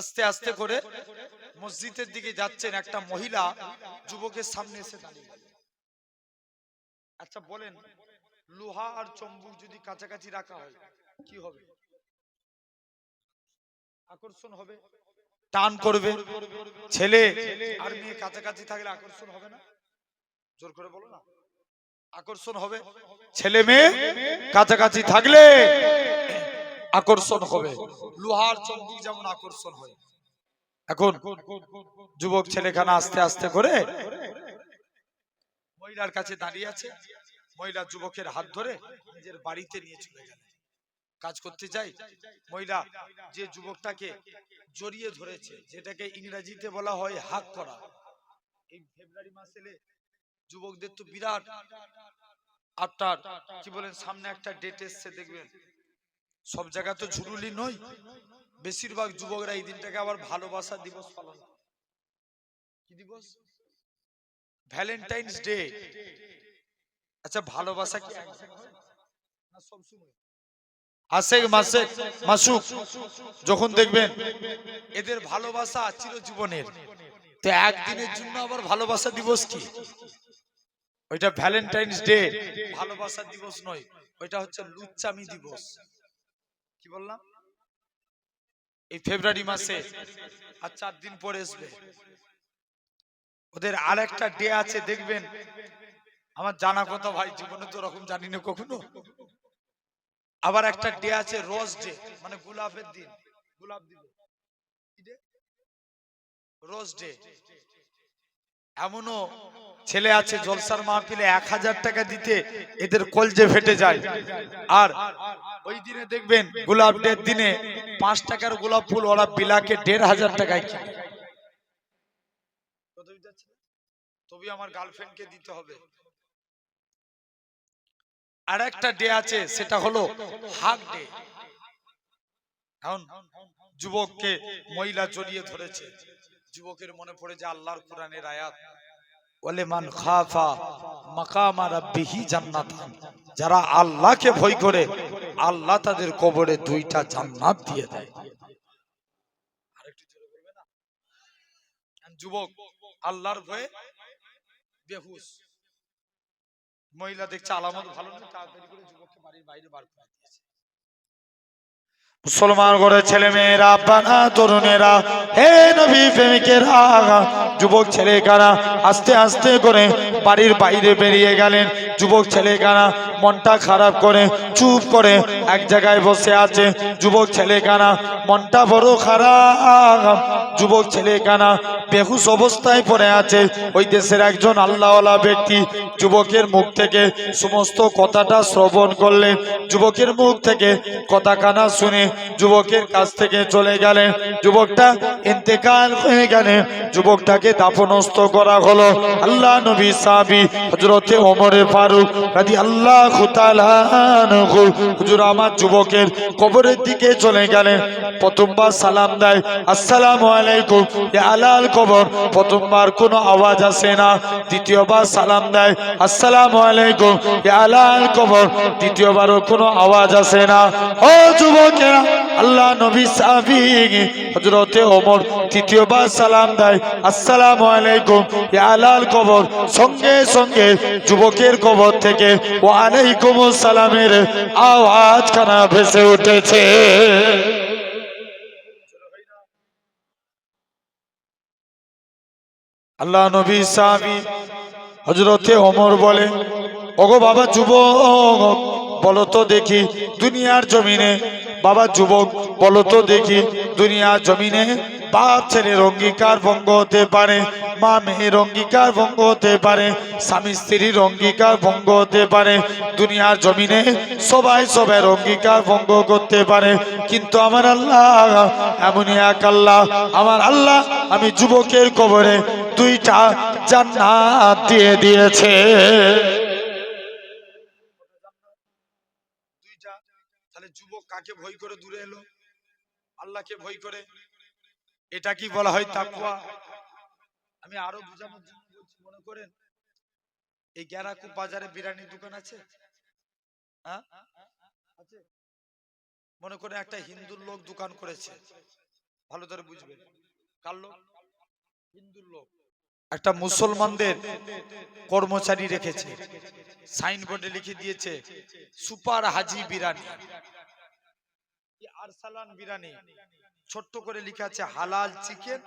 আস্তে আস্তে করে মসজিদের দিকে যাচ্ছেন একটা মহিলা যুবকের সামনে এসে দাঁড়িয়ে। আচ্ছা বলেন, লোহা আর চম্বুক যদি কাছাকাছি রাখা হয়, কি হবে? আকর্ষণ হবে? টান করবে? ছেলে আর মেয়ে কাছাকাছি থাকলে আকর্ষণ হবে না? জোর করে বলো না। আকর্ষণ হবে? ছেলে মেয়ে কাছাকাছি থাকলে আকর্ষণ হবে। লোহার চম্বুক যেমন আকর্ষণ হয়। এখন যুবক ছেলেখানা আস্তে আস্তে করে মহিলার কাছে দাঁড়িয়ে আছে। মহিলা যুবকের হাত ধরে নিজের বাড়িতে নিয়ে চলে গেল। কাজ করতে যাই। মহিলা যে যুবকটাকে জড়িয়ে ধরেছে, যেটাকে ইংরেজিতে বলা হয় হাক করা। এই ফেব্রুয়ারি মাস এলে যুবকদের তো বিরাট আপনার কি বলেন, সামনে একটা ডেট এসছে, দেখবেন। সব জায়গা তো ঝুরুলি নয়। বেশিরভাগ যুবকরা এই দিনটাকে আবার ভালোবাসা দিবস পালন। কি দিবস? ভ্যালেন্টাইন্স ডে আচ্ছা ভালোবাসা কি যখন দেখবেন এদের ভালোবাসা চিরজীবনের। তো একদিনের জন্য আবার ভালোবাসা দিবস কি? ওইটা ভ্যালেন্টাইন্স ডে ভালোবাসা দিবস নয়, ওইটা হচ্ছে লুচ্চামি দিবস। কি বললাম? এই ফেব্রুয়ারি মাসে। আর চার দিন পরে আসবে। ওদের আর একটা ডে আছে, দেখবেন। আমার জানা কথা ভাই, জীবনে তো ওরকম জানি না কখনো। আবার একটা ডে আছে, রোজ ডে মানে গোলাপের দিন। গোলাপ দিবস। Rose day. এমনও ছেলে আছে জলসার মাহফিলে এক হাজার টাকা দিতে এদের কলজে ফেটে যায়। আর ওই দিনে দেখবেন গোলাপ ডের দিনে পাঁচ টাকার গোলাপ ফুল ওরা বিলাকে দেড় হাজার টাকায় কিনে? তবে আমার গার্লফ্রেন্ডকে দিতে হবে। আর একটা ডে আছে, সেটা হলো হাক ডে। যুবককে মহিলা জড়িয়ে ধরেছে। যুবকের মনে পড়ে যে আল্লাহর কোরআনের আয়াত। বলে, মান খাফা মাকামা রাব্বিহি জান্নাতান। যারা আল্লাহকে ভয় করে, আল্লাহ তাদের কবরে দুইটা জান্নাত দিয়ে দেয়? যুবক, আল্লাহর ভয়ে বেহুশ। মহিলা দেখছে আলামত ভালো না তাড়াতাড়ি করে যুবককে বাড়ির বাইরে বার করে দিয়েছে। মুসলমান ঘরের ছেলে মেয়েরা বানা তরুণেরা, হে নবী আগা যুবক ছেলে কারা আস্তে আস্তে করে বাড়ির বাইরে বেরিয়ে গেলেন। যুবক ছেলে কারা মনটা খারাপ করে, চুপ করে এক জায়গায় বসে আছে। যুবক ছেলে কানা মনটা বড় খারাপ। যুবক ছেলে কানা বেহুশ অবস্থায় পড়ে আছে। ওই দেশের একজন আল্লাহওয়ালা ব্যক্তি যুবকের মুখ থেকে সমস্ত কথাটা শ্রবণ করলেন। যুবকের মুখ থেকে কথা কানা শুনে যুবকের কাছ থেকে চলে গেলেন। যুবকটা ইন্তেকাল হয়ে গেলেন যুবকটাকে দাফনস্থ করা হলো। আল্লাহ নবী সাহাবী হজরতে ওমরে ফারুক রাদি আল্লাহ হুজুর আমার যুবকের কবরের দিকে চলে গেলেন। প্রথমবার সালাম দেয়। আসসালাম আলাইকুম। আলাল কবর প্রথমবার কোনো আওয়াজ আসে না, দ্বিতীয়বার সালাম দেয়, আসসালাম আলাইকুম। আলাল কবর দ্বিতীয়বারও কোনো আওয়াজ আসে না। ও যুবকেরা, আল্লাহ নবী সাহাবী, হযরতে ওমর তৃতীয়বার সালাম দেয়, আসসালাম আলাইকুম। আলাল কবর সঙ্গে সঙ্গে যুবকের কবর থেকে, ওয়া আলাইকুম সালামের আওয়াজ খানা ভেসে উঠেছে। আল্লাহ নবী সাহাবী হজরতে ওমর বলে, ওগো বাবা যুবক, বলো তো দেখি দুনিয়ার জমিনে, বাবা যুবক, বলো তো দেখি দুনিয়ার জমিনে বাপ ছেলের অঙ্গীকার ভঙ্গ হতে পারে, মা মেয়ের অঙ্গীকার ভঙ্গ হতে পারে, স্বামী স্ত্রীর অঙ্গীকার ভঙ্গ হতে পারে, দুনিয়ার জমিনে সবাই সবার অঙ্গীকার ভঙ্গ করতে পারে, কিন্তু আমার আল্লাহ, এমনই এক আল্লাহ, আমার আল্লাহ, আমি যুবকের কবরে দুইটা জান্নাত দিয়ে দিয়েছে। দুইটা। তাহলে যুবক কাকে ভয় করে? দূরে এলো। আল্লাহকে ভয় করে। এটা কি বলা হয় তাকুয়া আমি আরও বোঝানোর জন্য বলছি, মনে করেন, এই গ্যারাকু বাজারে বিরিয়ানির দোকান আছে? হ্যাঁ? আছে? মনে করে একটা হিন্দুর লোক দোকান করেছে। ভালো করে বুঝবে কার লোক? হিন্দুর লোক। একটা মুসলমানদের কর্মচারী রেখেছে, সাইনবোর্ডে লিখে দিয়েছে, সুপার হাজি বিরানি। আরসালান বিরানি, ছোট্ট করে লিখে আছে, হালাল চিকেন,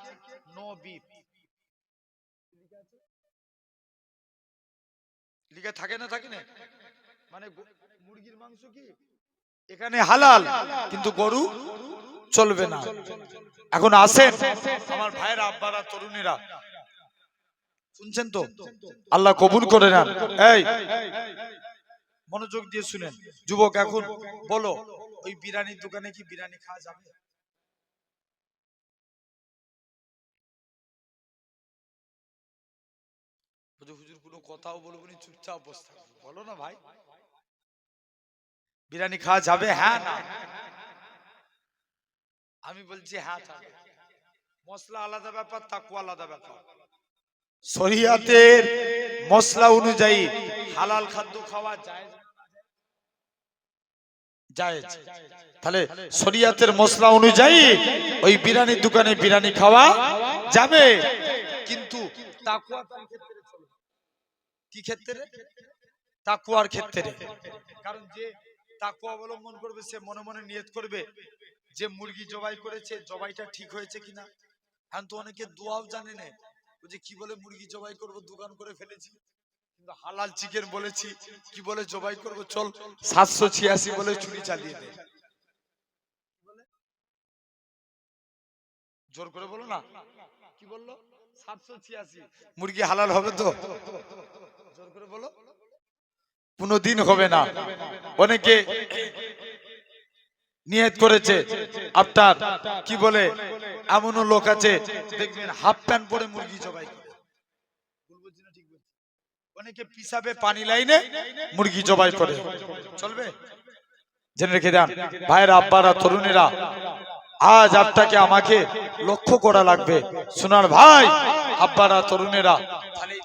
নো বিফ। লিখে থাকে না থাকে না? মানে মুরগির মাংস কি? এখানে হালাল, কিন্তু গরু চলবে না। এখন আসেন, আমার ভাইয়েরা, আব্বারা, তরুণীরা শুনছেন তো? আল্লাহ কবুল করে নেন। এই মনোযোগ দিয়ে শুনেন। যুবক এখন বলো ওই বিরিয়ানির দোকানে কি বিরিয়ানি খাওয়া যাবে? হুজুর হুজুর কোনো কথাও বলব না চুপচাপ বলো না ভাই। বিরিয়ানি খাওয়া যাবে? হ্যাঁ না? আমি বলছি হ্যাঁ মশলা আলাদা ব্যাপার তাকু আলাদা ব্যাপার। শরিয়াতের মশলা অনুযায়ী হালাল খাদ্য খাওয়া যায় জায়েজ তাহলে শরিয়াতের মশলা অনুযায়ী ওই বিরিয়ানির দোকানে বিরিয়ানি খাওয়া যাবে। কিন্তু। কি ক্ষেত্রে? তাকুয়ার ক্ষেত্রে। কারণ যে তাকুয়া অবলম্বন করবে, সে মনে মনে নিয়ত করবে যে মুরগি জবাই করেছে, জবাইটা ঠিক হয়েছে কিনা। এখন তো অনেকে দোয়াও জানে না। বলছে কি বলে মুরগি জবাই করব, দোকান করে ফেলেছি। কিন্তু হালাল চিকেন বলেছি, কি বলে জবাই করব, চল সাতশো ছিয়াশি বলে চুরি চালিয়ে দে জোর করে বলো না। কি বলল? সাতশো ছিয়াশি। মুরগি হালাল হবে তো? জোর করে বলো। কোনোদিন হবে না। অনেকে নিয়ত করেছে। আপনার কি বলে? এমনও লোক আছে, দেখবেন হাফ প্যান্ট পরে মুরগি জবাই? অনেকে পিসাবে পানি লাইনে মুরগি জবাই করে। চলবে? জেনে রেখে দেন, ভাইয়েরা, আব্বারা, তরুণীরা, আজ আপনাকে, আমাকে লক্ষ্য করা লাগবে। সোনার ভাই, আব্বারা, তরুণেরা, তাহলে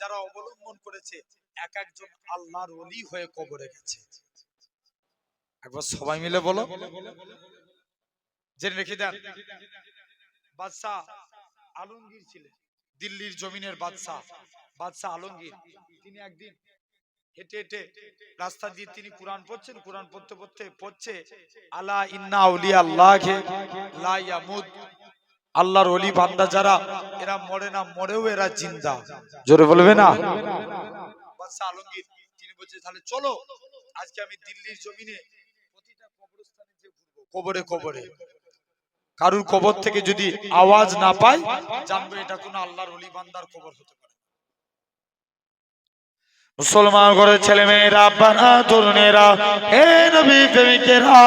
যারা অবলম্বন করেছে, এক একজন আল্লাহর ওলি হয়ে কবরে গেছে। একবার সবাই মিলে বলো। জেনে রেখে দেন। বাদশাহ আলমগীর ছিলেন। দিল্লির জমিনের বাদশাহ। বাদশাহ আলমগীর। তিনি একদিন হেঁটে হেঁটে রাস্তা দিয়ে তিনি কোরআন পড়ছেন। কোরআন পড়তে পড়তে পড়ছে, আলা ইন্না আউলিয়া আল্লাহকে লা ইয়ামুদ আল্লাহর ওলি বান্দা যারা, এরা মরে না মরেও এরা জিন্দা। জোরে বলবে না? বাদশাহ আলমগীর, তিনি বলছে তাহলে চলো, আজকে আমি দিল্লির জমিনে প্রতিটা কবরস্থানে যে ঘুরবো কবরে কবরে। কারুর কবর থেকে যদি আওয়াজ না পাই জানব এটা কোনো আল্লাহর ওলি বান্দার কবর হতে পারে। মুসলমান ঘরের ছেলে মেয়েরা বানা তরুণেরা, হে নবী প্রেমিকেরা,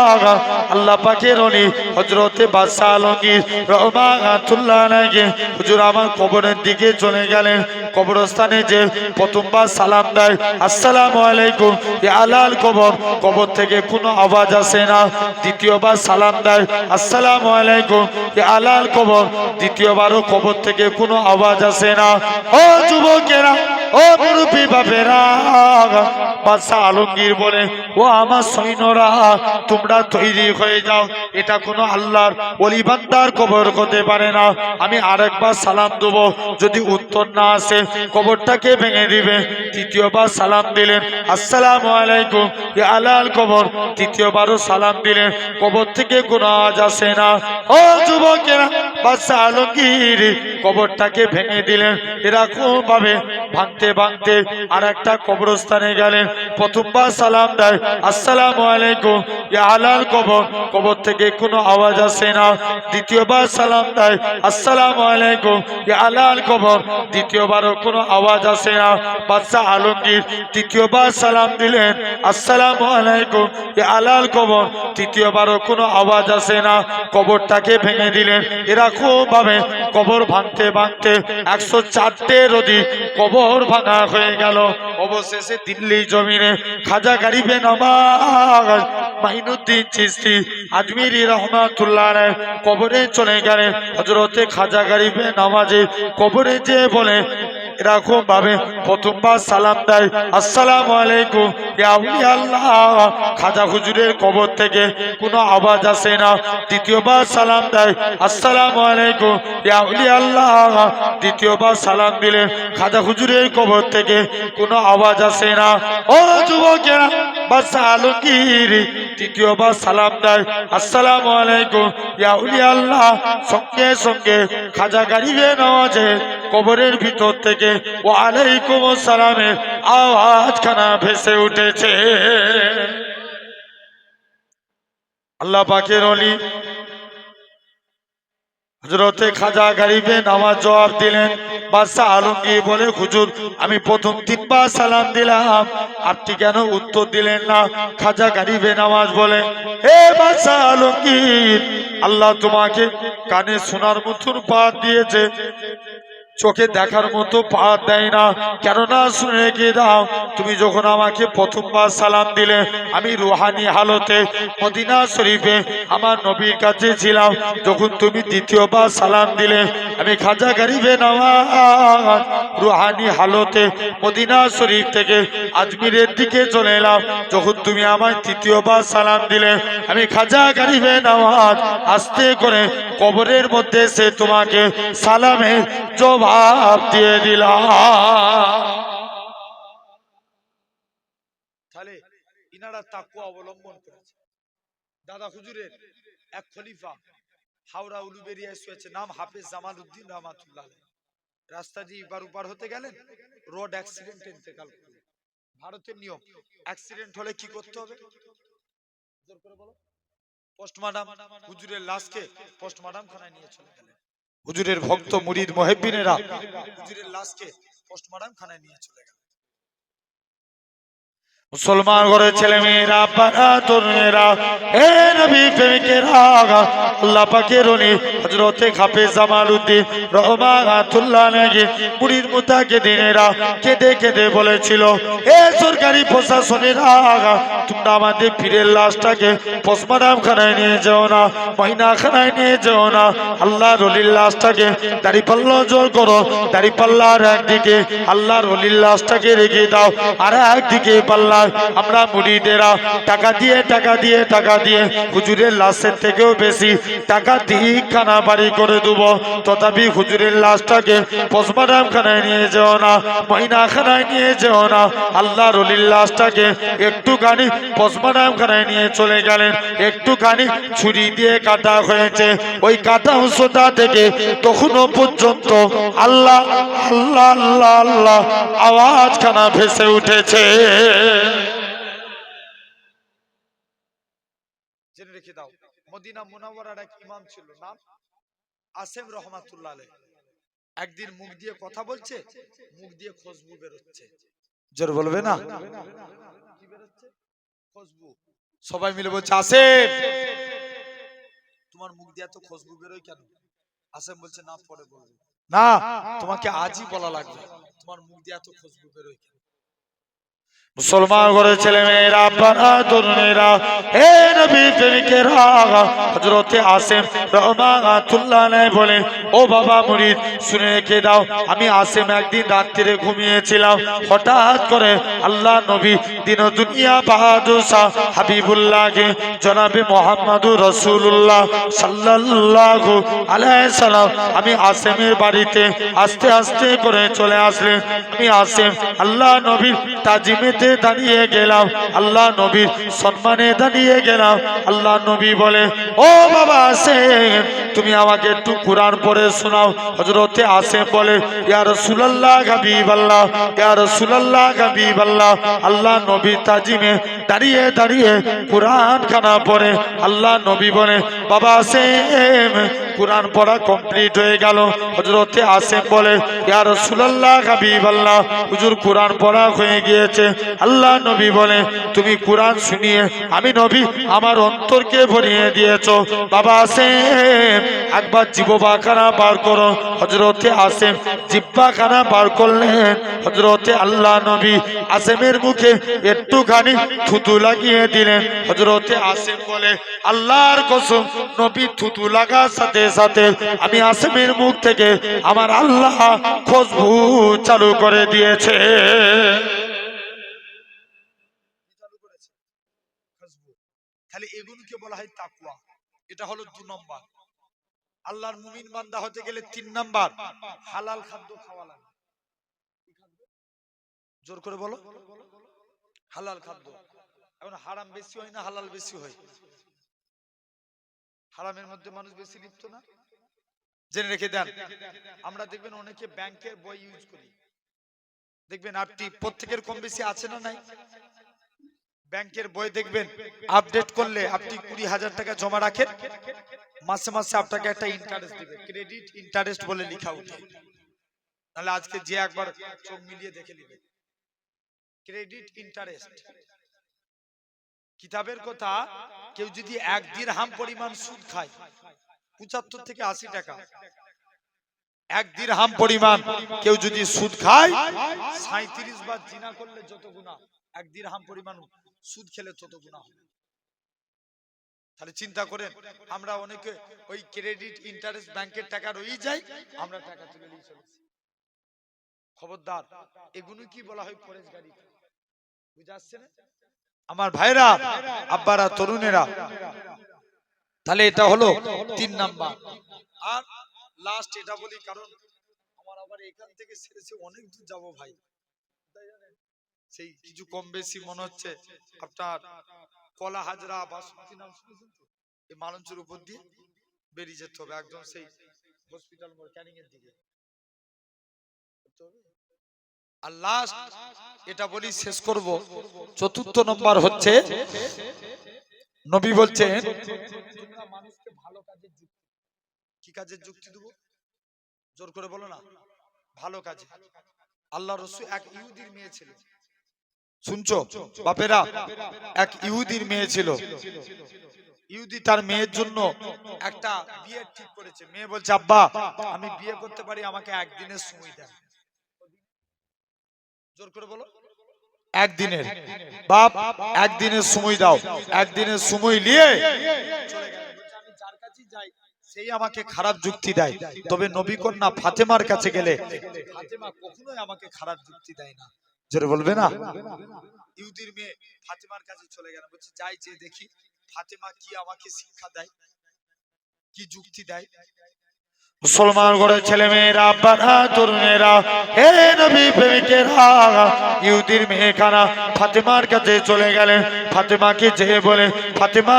আল্লাহ পাকের অলি হজরতে বাদশাহ আলমগীর রহমাতুল্লাহ নাকি হুজুর আমার কবরের দিকে চলে গেলেন। কবরস্থানে যে প্রথমবার সালাম দেয়, আসসালামু আলাইকুম। আলাল কবর কবর থেকে কোনো আওয়াজ আসে না। দ্বিতীয়বার সালাম দেয়, আসসালামু আলাইকুম। আলাল কবর, দ্বিতীয়বারও কবর থেকে কোনো আওয়াজ আসে না। ও যুবকেরা, ও মুরব্বী বাপেরা, বাদশাহ আলমগীর বলে, ও আমার সৈন্যরা, তোমরা তৈরি হয়ে যাও। এটা কোনো আল্লাহর অলি বান্দার কবর হতে পারে না। আমি আরেকবার সালাম দেবো। যদি উত্তর না আসে কবরটাকে ভেঙে দিবে। তৃতীয়বার সালাম দিলেন। আসসালামু আলাইকুম। আলাল কবর। তৃতীয়বারও সালাম দিলেন। কবর থেকে কোনো আওয়াজ আসে না। ও যুবকেরা আলমগীর, কবরটাকে ভেঙে দিলেন। এরকম ভাবে ভাঙতে ভাঙতে আর একটা কবরস্থানে গেলেন। প্রথমবার সালাম দেয়। আসসালাম আলাইকুম। আলাল কবর। কবর থেকে কোনো আওয়াজ আসে না। দ্বিতীয়বার সালাম দেয়। আসসালাম আলাইকুম। আলাল কবর। দ্বিতীয়বারও কোনো আওয়াজ আসে না। বাদশাহ আলমগীর তৃতীয়বার সালাম দিলেন। আসসালাম আলাইকুম ইয়া আলাল কবর। তৃতীয়বারও কোনো আওয়াজ আসে না। কবরটাকে ভেঙে দিলেন। এরকম ভাবে কবর ভাঙতে ভাঙতে একশো চারটে রদি কবর ভাঙা হয়ে গেল। অবশেষে দিল্লি জমিনে খাজা গারিবে নামাজ মাইনুদ্দিন চিস্তি আজমিরি রহমাতুল্লাহ কবরে চলে গেলেন। হজরতে খাজা গারিবে নামাজে কবরে যে বলে এরকম ভাবে প্রথমবার সালাম দেয়। আসসালামু আলাইকুম। আল্লাহ। খাজা হুজুরের কবর থেকে কোনো আওয়াজ আসে না। দ্বিতীয়বার সালাম দেয়। আসসালামু আলাইকুম। আল্লাহ। দ্বিতীয়বার সালাম দিলে খাজা হুজুরের কবর থেকে কোনো আওয়াজ আসে না। ও যুবকেরা বাস আলমগীর তৃতীয়বার সালাম দেয়। আসসালামু আলাইকুম। ইয়া আউলিয়া আল্লাহ। সঙ্গে সঙ্গে খাজা গারিবে নওয়াজে কবরের ভিতর থেকে ও আলাইকুম সালামের আওয়াজ খানা ভেসে উঠেছে। আল্লাহ পাকের অলি হজরতে খাজা গারিবে নামাজ জবাব দিলেন, বাদশাহ আলমগীর বলে, হুজুর, আমি প্রথম তিনবার সালাম দিলাম, আপনি কেন উত্তর দিলেন না? খাজা গারিবে নামাজ বলে, হে বাদশাহ আলমগীর, আল্লাহ তোমাকে কানে শোনার মতন পাত দিয়েছে চোখে দেখার মতো পা দেয় না। কেননা, শুনে গিয়ে দাও, তুমি যখন আমাকে প্রথমবার সালাম দিলে, আমি রুহানি হালতে মদিনা শরীফে আমার নবীর কাছে ছিলাম। যখন তুমি দ্বিতীয়বার সালাম দিলে, আমি খাজা গারিবে নামাজ রুহানি হালতে মদিনা শরীফ থেকে আজমিরের দিকে চলে এলাম। যখন তুমি আমার তৃতীয়বার সালাম দিলে, আমি খাজা গরিবে নামাজ আস্তে করে কবরের মধ্যে সে তোমাকে সালামের জবাব দিয়ে দিলাম। দাদা হুজুরের এক খলিফা, হাওড়া উলুবেরিয়ায় শুয়েছে নাম হাফেজ জামাল উদ্দিন রহমাতুল্লাহ। রাস্তা দিয়ে এবার উপার হতে গেলেন রোড অ্যাক্সিডেন্ট ইন্তেকাল করলেন। ভারতের নিয়ম অ্যাক্সিডেন্ট হলে কি করতে হবে? জোর করে বলো। পোস্টমার্টাম হুজুরের লাশকে পোস্টমার্টাম খানায় নিয়ে চলে গেলেন। হুজুরের ভক্ত মুরিদ মহেবিনেরা হুজুরের লাশকে পোস্টমার্টাম খানায় নিয়ে চলে গেলেন। মুসলমান ঘরের ছেলে মেয়েরা পাড়া তরুণেরা হে নবী প্রেমিকেরা, আল্লাহ পাকের উনি হযরতে হাফেজ জামাল উদ্দিন রহমাতুল্লাহ নাকি মুরিদ মুতাকে দিনেরা কেঁদে কেঁদে বলেছিল হে সরকারি প্রশাসনেরা তোমরা আমাদের পীরের লাশটাকে পোস্টমার্টাম খানায় নিয়ে যাও না মহিনা খানায় নিয়ে যাও না আল্লাহ রলির লাশটাকে দাড়ি পাল্লা জোর করো দাড়ি পাল্লার একদিকে আল্লাহ রলির লাশটাকে রেখে দাও, আর একদিকে পাল্লা আমরা মুড়িদেরা টাকা দিয়ে টাকা দিয়ে টাকা দিয়ে। হুজুরের লাশের থেকেও বেশি টাকা দিয়ে খানা বাড়ি করে দেবো। তথাপি হুজুরের লাশটাকে পোস্টমার্টাম খানায় নিয়ে যেও না মহিনা খানায় নিয়ে যেও না। আল্লাহ রলির লাশটাকে একটুখানি পোস্টমার্টাম খানায় নিয়ে চলে গেলেন। একটুখানি ছুরি দিয়ে কাটা হয়েছে। ওই কাটা অংশটা থেকে তখনও পর্যন্ত আল্লাহ আল্লাহ আল্লাহ আল্লাহ আওয়াজ খানা ভেসে উঠেছে। জেনে রেখে দাও, মদিনা মুনাওয়ারার এক ইমাম ছিল, নাম আসেম রহমাতুল্লাহ একদিন মুখ দিয়ে কথা বলছে, মুখ দিয়ে খুশবু বেরোচ্ছে। জোর বলবে না? খুশবু সবাই মিলে বলছে তোমার মুখ দিয়ে এত খুশবু বেরোয় কেন? আসেম বলছে, না, পরে বলব। না, তোমাকে আজই বলা লাগবে, তোমার মুখ দিয়ে এত খুশবু বেরোয় কেন? মুসলমান ঘরে ছেলে মেয়েরা পাড়া তরুণেরা, হে নবী প্রেমিকেরা হজরতে আসেম রহমাতুল্লাহ আলাইহি বলে ও বাবা মুরিদ, শুনে রেখে দাও, আমি আসেম একদিন রাত্রিরে ঘুমিয়েছিলাম, হঠাৎ করে আল্লাহ নবী দিন দুনিয়া বাহাদুর শাহ হাবিবুল্লাহকে জনাবে মোহাম্মদুর রসুল্লাহ সাল্লাল্লাহু আলাইহি সাল্লাম আমি আসেমের বাড়িতে আস্তে আস্তে করে চলে আসলেন, আমি আসেম আল্লাহ নবীর তাজিমেতে দাঁড়িয়ে গেলাম। আল্লাহ নবীর সম্মানে দাঁড়িয়ে গেলাম। আল্লাহ নবী বলে, ও বাবা আসেম, তুমি আমাকে একটু কোরআন পরে শোনাও। হজরতে আসেম বলে, ইয়া রাসূলুল্লাহ, হাবিবাল্লাহ, ইয়া রাসূলুল্লাহ, হাবিবাল্লাহ। আল্লাহ নবী তাজিমে দাঁড়িয়ে দাঁড়িয়ে কোরআন খানা পড়ে। আল্লাহ নবী বলে, বাবা আসেম, কোরআন পড়া কমপ্লিট হয়ে গেল। হজরতে আসেম বলে, ইয়া রাসূলুল্লাহ, হাবিবাল্লাহ, হুজুর কোরআন পড়া হয়ে গিয়েছে। আল্লাহ নবী বলে, তুমি কোরআন শুনিয়ে, আমি নবী, আমার অন্তরকে ভরিয়ে দিয়েছ। বাবা আসেম, একবার জিব্বাখানা বার করো। হজরতে আসেম জিব্বাখানা বার করলেন। হজরতে আল্লাহ নবী আসেমের মুখে একটুখানি থুতু লাগিয়ে দিলেন। হজরতে আসেম বলে, আল্লাহর কসম, নবী থুতু লাগার সাথে সাথে আমি আসমের মুখ থেকে আমার আল্লাহ খুশবু চালু করে দিয়েছে তাহলে এগুলোকে বলা হয় তাকুয়া এটা হলো দু নম্বর। আল্লাহর মুমিন বান্দা হতে গেলে তিন নাম্বার, হালাল খাদ্য খাওয়া লাগে। জোর করে বলো। হালাল খাদ্য। এখন হারাম বেশি হয় না হালাল বেশি হয়? হারামের মধ্যে মানুষ বেশি লিপ্ত না? জেনে রেখে দেন। আমরা দেখবেন অনেকে ব্যাংকের বই ইউজ করি। দেখবেন আপনি প্রত্যেকের কম বেশি আছে না নাই? ব্যাংকের বই দেখবেন, আপডেট করলে আপনি কুড়ি হাজার টাকা জমা রাখেন, মাসে মাসে আপনাকে একটা ইন্টারেস্ট দিবে ক্রেডিট ইন্টারেস্ট বলে লেখা উঠে তাহলে আজকে যে একবার চোখ মিলিয়ে দেখে নিবে। ক্রেডিট ইন্টারেস্ট কিতাবের কথা, কেউ যদি এক দিরহাম পরিমাণ সুদ খায়, পঁচাত্তর থেকে আশি টাকা। এক দিরহাম পরিমাণ কেউ যদি সুদ খায় সাঁত্রিশ বার জিনা করলে যত গুণা এক দিরহাম পরিমাণ সুদ খেলে তত গুণা হবে। তাহলে চিন্তা করেন, আমরা অনেকে ওই ক্রেডিট ইন্টারেস্ট ব্যাংকের টাকা রয়েই যাই, আমরা টাকা তুলে নিয়ে চলেছি খবরদার এগুলো কি বলা হয় ফরেজ গাড়ি বুঝে আসছে না? আমার ভাইরা আব্বারা, তরুণেরা, তাহলে এটা হলো তিন নাম্বার। আর লাস্ট এটা বলি, কারণ আমার আবার এখান থেকে সেরেছে অনেক দূর যাব ভাই? সেই কিছু কম বেশি মনে হচ্ছে। আপনার কলা হাজরা বাসন্তী নাম শুনেছেন তো? এই মালঞ্চের উপর দিয়ে বেরিয়ে যেতে হবে একদম সেই হসপিটাল মোড়, ক্যানিং এর দিকে। আর লাস্ট এটা বলি শেষ করব। চতুর্থ নম্বর হচ্ছে, নবী মানুষকে ভালো যুক্তি কি কাজের যুক্তি দেবো? জোর করে বলো না। ভালো কাজে। আল্লাহ রসুল এক ইহুদির মেয়ে ছিল শুনছো? বাপেরা, এক ইহুদির মেয়ে ছিল। ইহুদি তার মেয়ের জন্য একটা বিয়ে ঠিক করেছে। মেয়ে বলছে, আব্বা, আমি বিয়ে করতে পারি, আমাকে একদিনের সময় দেন। জোর করে বলো। একদিনের। বাপ, একদিনের সময় দাও। একদিনের সময় নিয়ে যার কাছেই যাই, সেই আমাকে খারাপ যুক্তি দেয়। তবে নবী কন্যা ফাতেমার কাছে গেলে, ফাতেমা কখনোই আমাকে খারাপ যুক্তি দেয় না। জোরে বলবে না? ইহুদির মেয়ে ফাতেমার কাছে চলে গেল বলছে যাই যে দেখি ফাতেমা কি আমাকে শিক্ষা দেয় কি যুক্তি দেয়। মুসলমান ঘরের ছেলে মেয়েরা আব্বারা তরুণেরা হে নবী প্রেমিকেরা ইহুদির মেয়েখানা ফাতেমার কাছে চলে গেলেন। ফাতেমাকে যে বলে ফাতেমা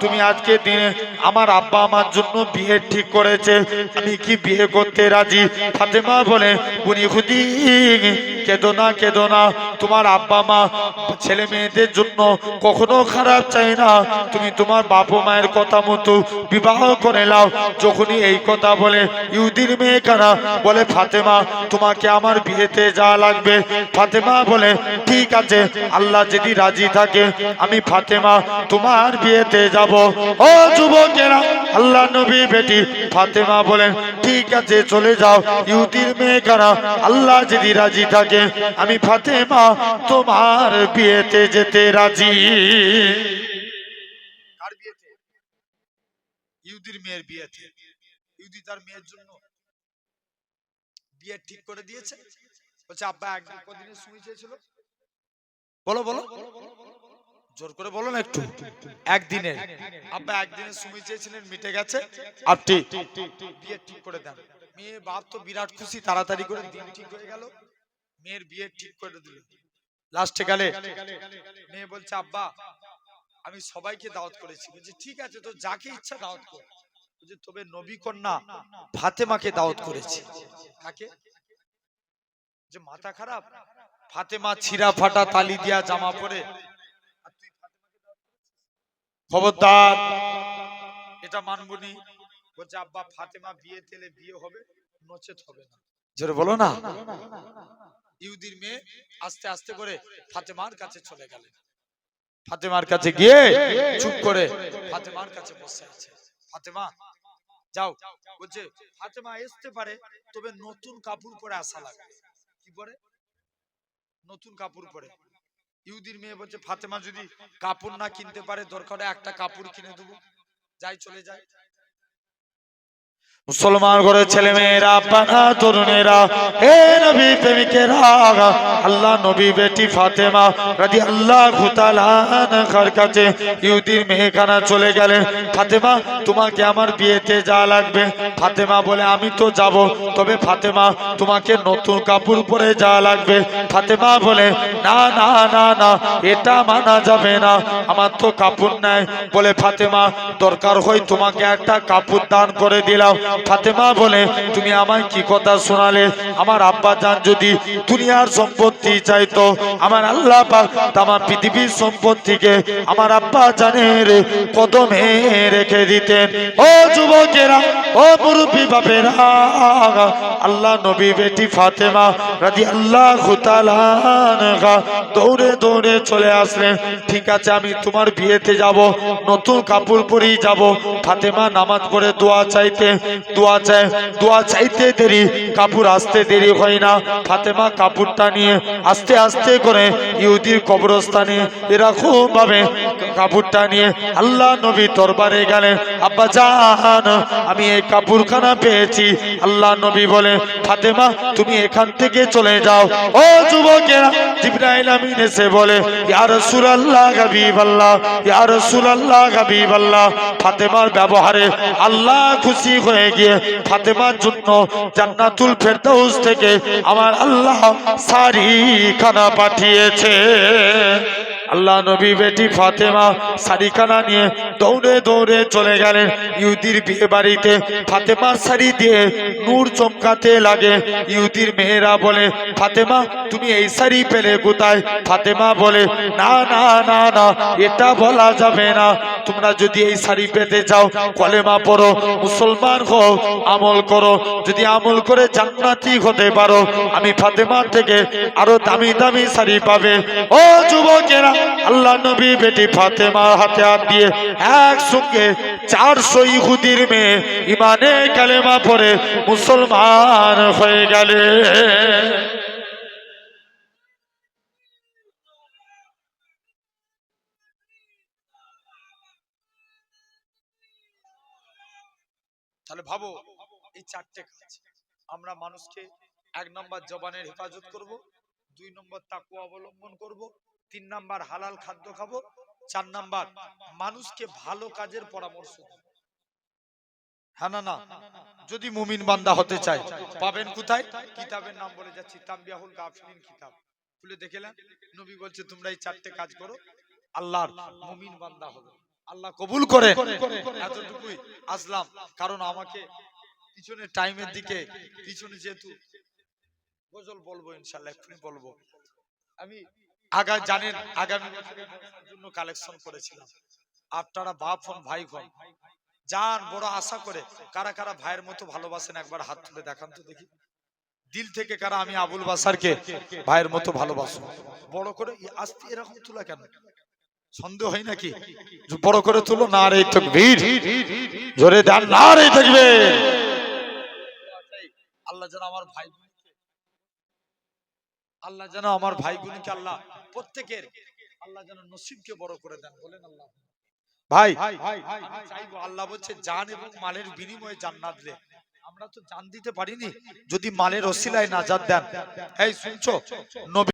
তুমি আজকে দিনে আমার আব্বা আমার জন্য বিয়ে ঠিক করেছে আমি কি বিয়ে করতে রাজি? ফাতেমা বলে বুনি খুদি কেদো না কেদো না। তোমার আব্বা মা, ছেলে মেয়েদের জন্য কখনো খারাপ চাই না। তুমি তোমার বাবা মায়ের কথা মতো বিবাহ করে নাও। যখনই এই কথা বলে ইউদির মেয়ে কানা বলে, ফাতেমা, তোমাকে আমার বিয়েতে যাওয়া লাগবে। ফাতেমা বলে, ঠিক আছে, আল্লাহ যদি রাজি থাকে, আমি ফাতেমা তোমার বিয়েতে যাব। ও যুবকেরা আল্লাহ নবী বেটি, ফাতেমা বলেন ঠিক আছে, চলে যাও। ইহুদির মেয়ে কারা আল্লাহ যদি রাজি থাকে আমি ফাতেমা, তোমার বিয়েতে যেতে রাজি। মেয়ের বিয়েতে। তার মেয়ের জন্য বিয়ে ঠিক করে দিয়েছে। বলছে, আব্বা, একদিন চেয়েছিল? বলো বলো। জোর করে বলো না একটু। একদিনের। আব্বা, একদিনের সময় চেয়েছিলেন, মিটে গেছে। আপনি বিয়ে ঠিক করে দেন। মেয়ে বাপ তো বিরাট খুশি, তাড়াতাড়ি করে দিন ঠিক হয়ে গেল। মেয়ের বিয়ে ঠিক করে দিল। লাস্টে গেলে মেয়ে বলছে, আব্বা, আমি সবাইকে দাওয়াত করেছি। বলছে, ঠিক আছে, তো যাকে ইচ্ছা দাওয়াত কর। বলছে, তবে নবী কন্যা ফাতেমাকে দাওয়াত করেছি। কাকে? যে মাথা খারাপ, ফাতেমা ছিঁড়া ফাটা তালি দিয়া জামা পরে? খবরদার, এটা মানবনি। বলছে, আব্বা, ফাতেমা বিয়ে তেলে বিয়ে হবে, নচেত হবে না। জোরে বলো না। ইহুদির মেয়ে আস্তে আস্তে করে ফাতেমার কাছে চলে গেলেন। ফাতেমার কাছে গিয়ে চুপ করে ফাতেমার কাছে বসে আছে। ফাতেমা যাও। বলছে ফাতেমা আসতে পারে তবে নতুন কাপড় পরে আসা লাগবে। কি পরে? নতুন কাপড় পরে। ইহুদির মেয়ে বলছে ফাতেমা যদি কাপড় না কিনতে পারে দরকার একটা কাপড় কিনে দেবো। যাই চলে যায় মুসলমান করে ছেলে মেয়েরা পানা তরুণেরা হে নবী প্রেমিকেরা, আল্লাহ নবী বেটি ফাতেমা রাদি আল্লাহ ঘুতালার কাছে ইহুদির মেহেখানা চলে গেলেন। ফাতেমা, তোমাকে আমার বিয়েতে যা লাগবে। ফাতেমা বলে, আমি তো যাব, তবে ফাতেমা, তোমাকে নতুন কাপড় পরে যা লাগবে। ফাতেমা বলে, না না না না, এটা মানা যাবে না, আমার তো কাপড় নাই। বলে, ফাতেমা, দরকার হয় তোমাকে একটা কাপড় দান করে দিলাম। ফাতেমা বলে, তুমি আমায় কি কথা শোনালে? আমার আব্বা জান যদি দুনিয়ার সম্পত্তি চাইতো, আমার আল্লাহ পাক পৃথিবীর সম্পত্তিকে আমার আব্বা জানের কদমে রেখে দিতেন। ও যুবকেরা, ও মুরব্বী বাপেরা, আল্লাহ নবী বেটি ফাতেমা রাজি আল্লাহ দৌড়ে দৌড়ে চলে আসলেন। ঠিক আছে, আমি তোমার বিয়েতে যাব, নতুন কাপড় পরেই যাব। ফাতেমা নামাজ পড়ে দোয়া চাইতে দোয়া চায় দোয়া চাইতে দেরি, কাপড় আসতে দেরি হয় না। ফাতেমা কাপড়টা নিয়ে আস্তে আস্তে করে ইহুদির কবরস্থানে এরকম ভাবে কাপড়টা নিয়ে আল্লাহ নবী দরবারে গেলেন আব্বা জান, আমি এই কাপড়খানা পেয়েছি। আল্লাহ নবী বলে, ফাতেমা, তুমি এখান থেকে চলে যাও। ও যুবকেরা, জিব্রাইল আমিন এসে বলে, ইয়া রাসূলুল্লাহ, হাবিবাল্লাহ, ইয়া রাসূলুল্লাহ, হাবিবাল্লাহ। ফাতেমার ব্যবহারে আল্লাহ খুশি হয়ে গিয়ে ফাতেমার জন্য জান্নাতুল ফেরদাউস থেকে আমার আল্লাহ সারি খানা পাঠিয়েছে। আল্লাহ নবী বেটি ফাতেমা শাড়িখানা নিয়ে দৌড়ে দৌড়ে চলে গেলেন। ইহুদির বিয়ে বাড়িতে ফাতেমার শাড়ি দিয়ে নূর চমকাতে লাগে। ইহুদির মেয়েরা বলে, ফাতেমা, তুমি এই শাড়ি পেলে কোথায়? ফাতেমা বলে, না না না না, এটা বলা যাবে না। তোমরা যদি এই শাড়ি পেতে চাও, কলেমা পড়ো, মুসলমান হও, আমল করো। যদি আমল করে জান্নাতি হতে পারো, আমি ফাতেমার থেকে আরও দামি দামি শাড়ি পাবে। ও যুবকেরা আল্লাহ নবী বেটি ফাতেমা হাতে হাত দিয়ে একসঙ্গে চারশো ইহুদির মেয়ে ইমানে কালেমা পড়ে মুসলমান হয়ে গেলে। ভাবো, এই চারটে কাজ। আমরা মানুষকে এক নম্বর জবানের হেফাজত করব, দুই নম্বর তাকু অবলম্বন করব তিন নাম্বার হালাল খাদ্য খাব, চার নাম্বার মানুষকে ভালো কাজের পরামর্শ হ্যাঁ না যদি মুমিন বান্দা হতে চায়, পাবেন কোথায়? কিতাবের নাম বলে যাচ্ছি, তাম্বিয়াহুল কিতাব। খুলে দেখেলেন নবী বলছে, তোমরা এই চারটে কাজ করো, আল্লাহর মুমিন বান্দা হবে। আল্লাহ কবুল করে। এতটুকুই আসলাম। কারণ আমাকে পিছনে টাইমের দিকে, পিছনে যেহেতু গজল বলব ইনশাল্লাহ, এক্ষুনি বলব। আমি আগা জানেন আগামী বছরের জন্য কালেকশন করেছিলাম। আপনারা বাপ হন, ভাই হন, যান, বড় আশা করে কারা কারা ভাইয়ের মতো ভালোবাসেন একবার হাত তুলে দেখান তো দেখি। দিল থেকে কারা আমি আবুল বাসারকে ভাইয়ের মতো ভালোবাসো বড় করে আস্তে এরকম তোলা কেন? সন্দেহ হয় নাকি? বড় করে তুলো, না রে, তকবীর। জোরে দেন, না রে, তকবীর। আল্লাহ যেন আমার ভাই আল্লাহ যেন আমার ভাই বোনকে আল্লাহ প্রত্যেকের আল্লাহ যেন নসিবকে বড় করে দেন বলেন আল্লাহ। ভাই চাইব আল্লাহ বলছে জান এবং মালের বিনিময়ে জান্নাত দে আমরা তো জান দিতে পারিনি যদি মালের ওসিলায় নাজাত দেন। এই শুনছো? নবী